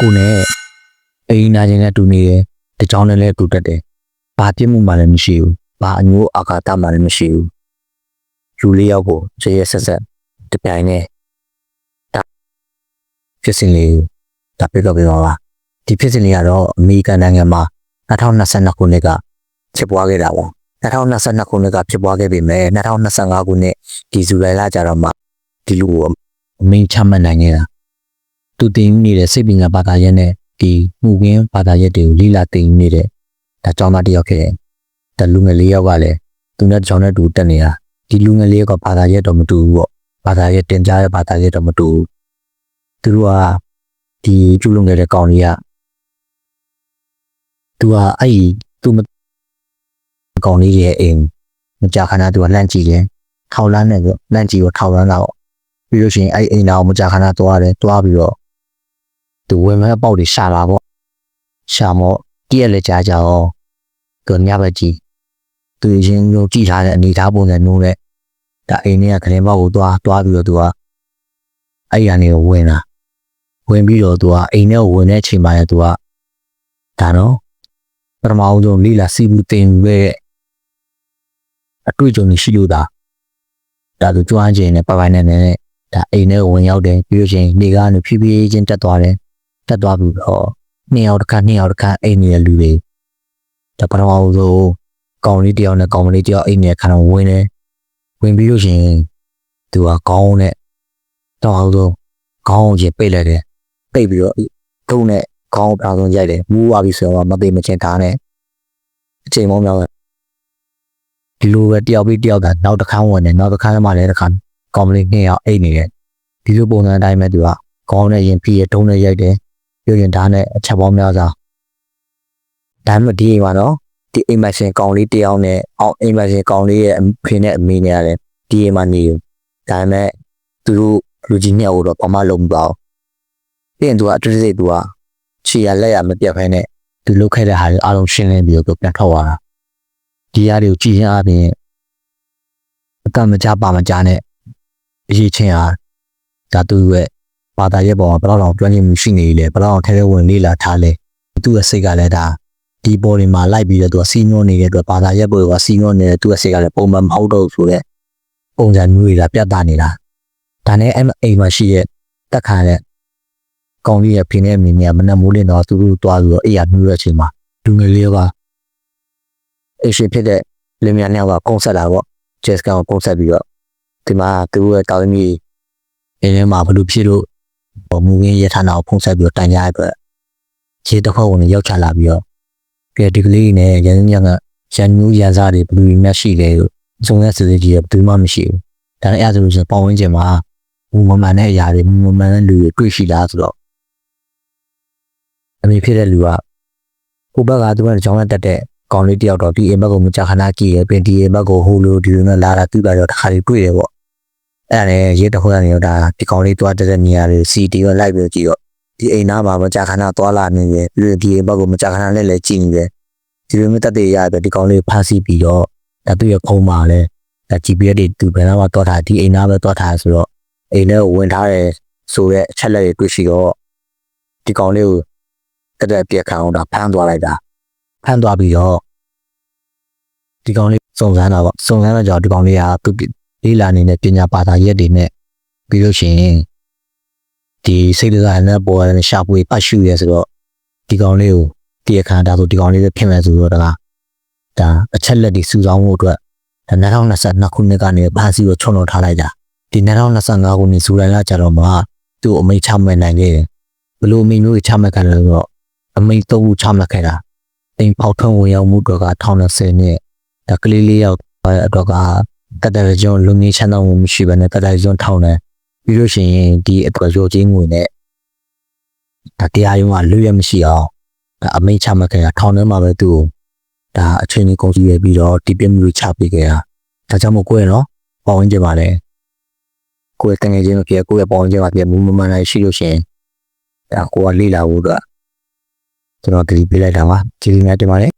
ကိုနဲ့အိမ်နာချင်းနဲ့တူနေတယ်တကြောင်နဲ့လည်းတူတက်တယ်ဘာပြစ်မှုမှလည်းမရှိဘူးဘာအညိုးအာဃာတမှလည်းမရှိဘူးလူလေးယောက်ကိုရေရဆက်ဆက်တပြိုင်နဲ့ဒါဖြစ်စဉ်လေးဒါပြတော့ပြတော့ပါဒီဖြစ်စဉ်လေးကတော့အမေရိကန်နိုင်ငံမှာ2022ခုနှစ်ကဖြစ်ပွားခဲ့တာပါ2022ခုနှစ်ကဖြစ်ပွားခဲ့ပြီမဲ့2025ခုနှစ်ဒီဇူလိုင်လကျတော့မှဒီလူကိုအမိန့်ချမှတ်နိုင်ခဲ့တာ သူတင်နေတဲ့စိတ်ပညာဘာသာရပ်နဲ့ဒီမှုကင်းဘာသာရပ်တွေကိုလိလာတင်နေတဲ့ဒါကြောင့်မတစ်ယောက်ခဲ့တယ်ဒါလူငယ်လေးယောက်ကလည်းသူနဲ့ကြောင်နဲ့တူတက်နေတာဒီလူငယ်လေးကဘာသာရပ်တော့မတူဘူးပေါ့ဘာသာရပ်တင်ကြားတဲ့ဘာသာရပ်တော့မတူဘူးသူတို့ကဒီကျူလုံငယ်တဲ့ကောင်လေးကသူကအဲ့ဒီသူမကောင်လေးရဲ့အိမ်မကြာခဏသူကလန့်ကြည့်တယ်ထောက်လန်းတယ်ဆိုလန့်ကြည့်တော့ထောက်လန်းတာပေါ့ပြီးလို့ရှိရင်အဲ့ဒီအိမ်သားကိုမကြာခဏသွားတယ်သွားပြီးတော့ သူဝင်မဲ့ပေါက်တွေရှာလာပေါ့ရှာမော့တည့်ရလေကြာကြအောင်သူညဘက်ကြည့်သူရင်ယုံကြည့်ထားတဲ့အနေထားပုံစံမျိုးနဲ့ဒါအိမ်ထဲကခရင်ဘောက်ကိုသွားသွားပြီးတော့သူကအဲ့ရနေကိုဝင်လာဝင်ပြီးတော့သူကအိမ်ထဲကိုဝင်တဲ့အချိန်မှာလည်းသူကဒါနော်ပထမအောင်ဆုံးလိလာစီဘူးတင်ပဲအတွေ့အကြုံရှိလို့ဒါဒါသူကြွားခြင်းနဲ့ပိုင်ပိုင်နဲ့နဲ့ဒါအိမ်ထဲကိုဝင်ရောက်တယ်ပြီးလို့ချင်းနေကနေဖြည်းဖြည်းချင်းတက်သွားတယ် တက်သွားပြီးတော့နှစ်ယောက်တစ်ခါနှစ်ယောက်တစ်ခါအိမ်နေတဲ့လူတွေဒါပထမအောင်ဆုံးကောင်လေးတယောက်နဲ့ကောင်မလေးတယောက်အိမ်နေတဲ့ခါတော့ဝင်တယ်ဝင်ပြီးလို့ချင်းသူကခေါင်းနဲ့တော့အောင်ဆုံးခေါင်းကိုပိတ်လိုက်တယ်ပိတ်ပြီးတော့ထုံးနဲ့ခေါင်းကိုပြောင်းဆုံးရိုက်တယ်မူးသွားပြီဆိုတော့မသိမချင်းထားနဲ့အချိန်မောင်းများဒီလိုပဲတယောက်ပြီးတယောက်ကနောက်တစ်ခါဝင်တယ်နောက်တစ်ခါမှလည်းတစ်ခါကောင်မလေးနှစ်ယောက်အိတ်နေတယ်ဒီလိုပုံစံအတိုင်းပဲသူကခေါင်းနဲ့ရင်ပြီးရထုံးနဲ့ရိုက်တယ် ပြောရင်ဓာတ်နဲ့အချက်ပေါင်းများစွာဒါမှမဟုတ်ဒီအိမ်မှာနော်ဒီအိမ်မရှင်ကောင်လေးတယောက်နဲ့အောင်အိမ်မရှင်ကောင်လေးရဲ့အဖေနဲ့အမေနဲ့ရတယ်ဒီအိမ်မှာနေတယ်ဒါပေမဲ့သူတို့လူကြီးနှစ်ယောက်တော့ဘာမှလုံးမပေါ့ပြီးရင်သူကအတူတူသူကခြေရလက်ရမပြတ်ဖဲနဲ့သူလုတ်ခဲ့တဲ့ဟာတွေအားလုံးရှင်းလင်းပြီးတော့ပြန်ထွက်သွားတာဒီဟာတွေကိုကြည်ရင်အပြင်အကမကြပါမကြနဲ့အရေးချင်းဟာဒါသူရဲ့ ဘာသာရဲ့ပေါ်မှာဘယ်တော့တော့ကျွမ်းကျင်မှုရှိနေလေဘယ်တော့ထဲထဲဝင်လေးလာထားလဲသူ့ရဲ့စိတ်ကလည်းဒါဒီပေါ်ဒီမှာလိုက်ပြီးတော့သူကစီးညွှန်းနေတဲ့အတွက်ဘာသာရဲ့ပေါ်ကစီးညွှန်းနေတဲ့သူ့ရဲ့စိတ်ကလည်းပုံမှန်မဟုတ်တော့ဆိုတဲ့ပုံစံမျိုးတွေကပြတ်သားနေတာဒါနဲ့အဲ့အိမ်မှာရှိရဲ့တက်ခါတဲ့ကောင်လေးရဲ့ဖင်နဲ့မြင်နေမနဲ့မိုးလင်းတော့သူတို့တွားပြီးတော့အိယာမျိုးတဲ့အချိန်မှာလူငယ်လေးကအိရှင်ဖြစ်တဲ့လင်မယားနှစ်ယောက်ကကုန်းဆက်လာပေါ့ဂျက်စကန်ကိုကုန်းဆက်ပြီးတော့ဒီမှာသူ့ရဲ့တောင်းမီအင်းထဲမှာဘလို့ဖြစ်လို့ မူရင်းရထားနာကိုဖုံးဆက်ပြီးတော့တိုင်ကြရအတွက်ခြေတစ်ခွက်ဝင်ရောက်ချလာပြီးတော့ပြဒီကလေးနဲ့ရန်ညံကရန်ညူးရန်စားတွေဘလူးမြတ်ရှိတယ်လို့စုံရစစ်စစ်ကြီးကဘယ်သူမှမရှိဘူးဒါနဲ့အဲ့ဒါဆိုလို့ပေါဝင်ခြင်းမှာမူမမှန်တဲ့အရာတွေမူမမှန်တဲ့လူတွေတွေ့ရှိလားဆိုတော့အမေဖြစ်တဲ့လူကဟိုဘက်ကသူကကြောင်းနဲ့တက်တဲ့ကောင်လေးတယောက်တော့ဒီအိမ်ဘက်ကိုမကြခဏကြည့်ရပြင်ဒီအိမ်ဘက်ကိုဟိုလိုဒီလိုနဲ့လာတာပြပါတော့တစ်ခါလေးတွေ့တယ်ပေါ့ အဲ့ဒါနဲ့ရေးတစ်ခွက်ကနေတော့ဒါဒီကောင်လေးတွားတက်တဲ့နေရာတွေစီတီရောလိုက်ပြီးကြည့်တော့ဒီအိမ်သားမှာမကြခဏတွားလာနေတယ်ပြီးတော့ဒီအိမ်ဘက်ကိုမကြခဏလည်းလည်းကြည့်နေတယ်ဒီလိုမျိုးတက်တဲ့ရတဲ့ဒီကောင်လေးဖမ်းဆီးပြီးတော့ဒါသူ့ရဲ့ခုံးမှာလဲဒါ GPS တွေသူဘယ်တော့မှတွားထားဒီအိမ်သားပဲတွားထားဆိုတော့အိမ်ထဲကိုဝင်ထားတယ်ဆိုတော့အချက်လက်တွေတွေ့ရှိတော့ဒီကောင်လေးကိုတက်တဲ့ပြက်ခံအောင်ဒါဖမ်းသွားလိုက်တာဖမ်းသွားပြီးတော့ဒီကောင်လေးစုံစမ်းတာပေါ့စုံစမ်းတော့ကြောင့်ဒီကောင်လေးကသူ လေးလာနေတဲ့ပညာဘာသာရက်တွေနဲ့ပြီးလို့ရှိရင်ဒီစိတ်ဒဇာတ်နဲ့ပေါ်ရတဲ့ရှာပွေပတ်ရှုရဲဆိုတော့ဒီကောင်လေးကိုတရခါဒါဆိုဒီကောင်လေးပဲဖြစ်မယ်ဆိုတော့ဒါကဒါအချက်လက်တွေစူဆောင်းဖို့အတွက်ဒါ2022ခုနှစ်ကနေပါစီကိုချုံလို့ထားလိုက်တာဒီ2025ခုနှစ်ဇူလိုင်လကျတော့မှသူ့အမိန့်ချမှတ်နိုင်ခဲ့တယ်ဘလို့အမိန့်မျိုးချမှတ်ခဲ့တယ်ဆိုတော့အမိန့်သုံးခုချမှတ်ခဲ့တာအိမ်ပေါက်ထုံးဝင်ရောက်မှုတော့က1020နှစ်ဒါကလေးလေးယောက်အတွက်က တတရကျွန်းလူငင်းချမ်းသာမှုမရှိဘဲနဲ့တတရကျွန်းထောင်းတယ်ပြီးလို့ရှိရင်ဒီအတွက်ရောချင်းငွေနဲ့ဒါတရားရုံးကလွရမရှိအောင်ဒါအမိန့်ချမှတ်ခဲ့တာထောင်းထဲမှာပဲသူ့ကိုဒါအချိန်ကြီးကုန်စီရပြီးတော့ဒီပြမှုတွေချပေးခဲ့တာဒါကြောင့်မို့ကိုယ်နော်ပေါဝင်ကြပါလေကိုယ်တငယ်ချင်းဖြစ်ကိုယ်ရဲ့ပေါဝင်ကြပါပြမူမမှန်လိုက်ရှိလို့ရှိရင်ဒါကိုကလေးလာဖို့အတွက်ကျွန်တော်တတိပေးလိုက်တာပါဒီလိုများတင်ပါလေ